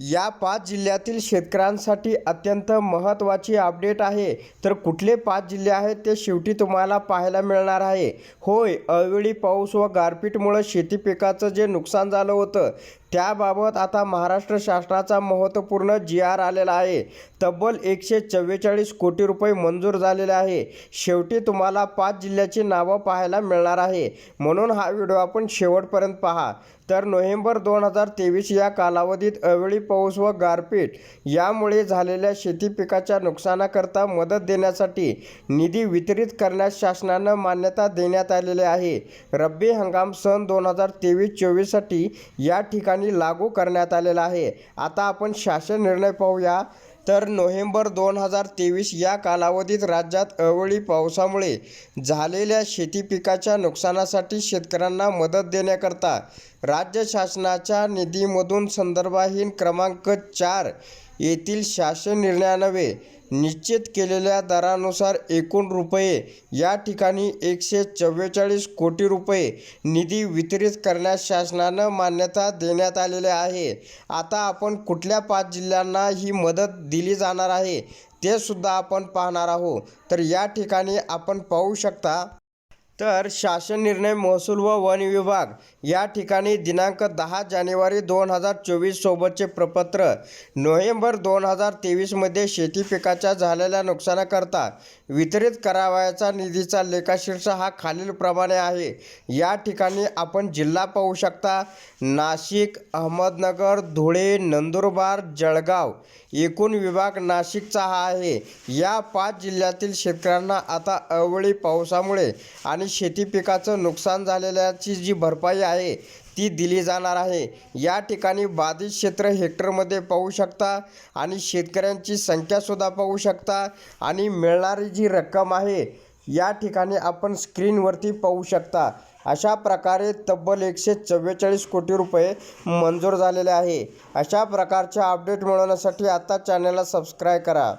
या पाच जिल्ह्यातील शेतकऱ्यांसाठी अत्यंत महत्त्वाची अपडेट आहे. तर कुठले पाच जिल्हे आहेत ते शेवटी तुम्हाला पाहायला मिळणार आहे. होय अवेळी पाऊस व गारपीटमुळं शेती पिकाचं जे नुकसान झालं होतं त्याबाबत आता महाराष्ट्र शासनाचा महत्त्वपूर्ण जी आर आलेला आहे. तब्बल एकशे चव्वेचाळीस कोटी रुपये मंजूर झालेले आहे. शेवटी तुम्हाला पाच जिल्ह्याची नावं पाहायला मिळणार आहे. म्हणून हा व्हिडिओ आपण शेवटपर्यंत पहा. तर नोव्हेंबर दोन हजार तेवीस या कालावधीत अवेळी पाऊस व गारपीट यामुळे झालेल्या शेती पिकाच्या नुकसानाकरता मदत देण्यासाठी निधी वितरित करण्यास शासनानं मान्यता देण्यात आलेली आहे. रब्बी हंगाम सन दोन हजार तेवीस चोवीससाठी या ठिकाणी लागू करण्यात आलेला आहे. आता आपण शासन निर्णय पाहूया. तर नोव्हेंबर दोन हजार तेवीस या कालावधीत राज्यात अवळी पावसामुळे झालेल्या शेती पिकाच्या नुकसानासाठी शेतकऱ्यांना मदत देण्याकरता राज्य शासनाच्या निधीमधून संदर्भाहीन क्रमांक चार येथील शासन निर्णयान्वये निश्चित केलेल्या दरानुसार एकूण रुपये या ठिकाणी एकशे चव्वेचाळीस कोटी रुपये निधी वितरित करण्यास शासनानं मान्यता देण्यात आलेली आहे. आता आपण कुठल्या पाच जिल्ह्यांना ही मदत दिली जाणार आहे ते सुद्धा आपण पाहणार आहोत. तर या ठिकाणी आपण पाहू शकता तर शासन निर्णय महसूल व वन विभाग या ठिकाणी दिनांक दहा जानेवारी दोन हजार चोवीस सोबतचे प्रपत्र. नोव्हेंबर दोन हजार तेवीसमध्ये शेती पिकाच्या झालेल्या नुकसानाकरता वितरित करावयाचा निधीचा लेखाशीर्ष हा खालीलप्रमाणे आहे. या ठिकाणी आपण जिल्हा पाहू शकता. नाशिक अहमदनगर धुळे नंदुरबार जळगाव एकूण विभाग नाशिकचा हा आहे. या पाच जिल्ह्यातील शेतकऱ्यांना आता अवळी पावसामुळे आणि शेती पिकाचं नुकसान झालेल्याची जी भरपाई आहे ती दिली जाणार आहे. या ठिकाणी बाधित क्षेत्र हेक्टरमध्ये पाहू शकता आणि शेतकऱ्यांची संख्यासुद्धा पाहू शकता आणि मिळणारी जी रक्कम आहे या ठिकाणी आपण स्क्रीनवरती पाहू शकता. अशा प्रकारे तब्बल एकशे चव्वेचाळीस कोटी रुपये मंजूर झालेले आहे. अशा प्रकारच्या अपडेट मिळवण्यासाठी आता चॅनलला सबस्क्राईब करा.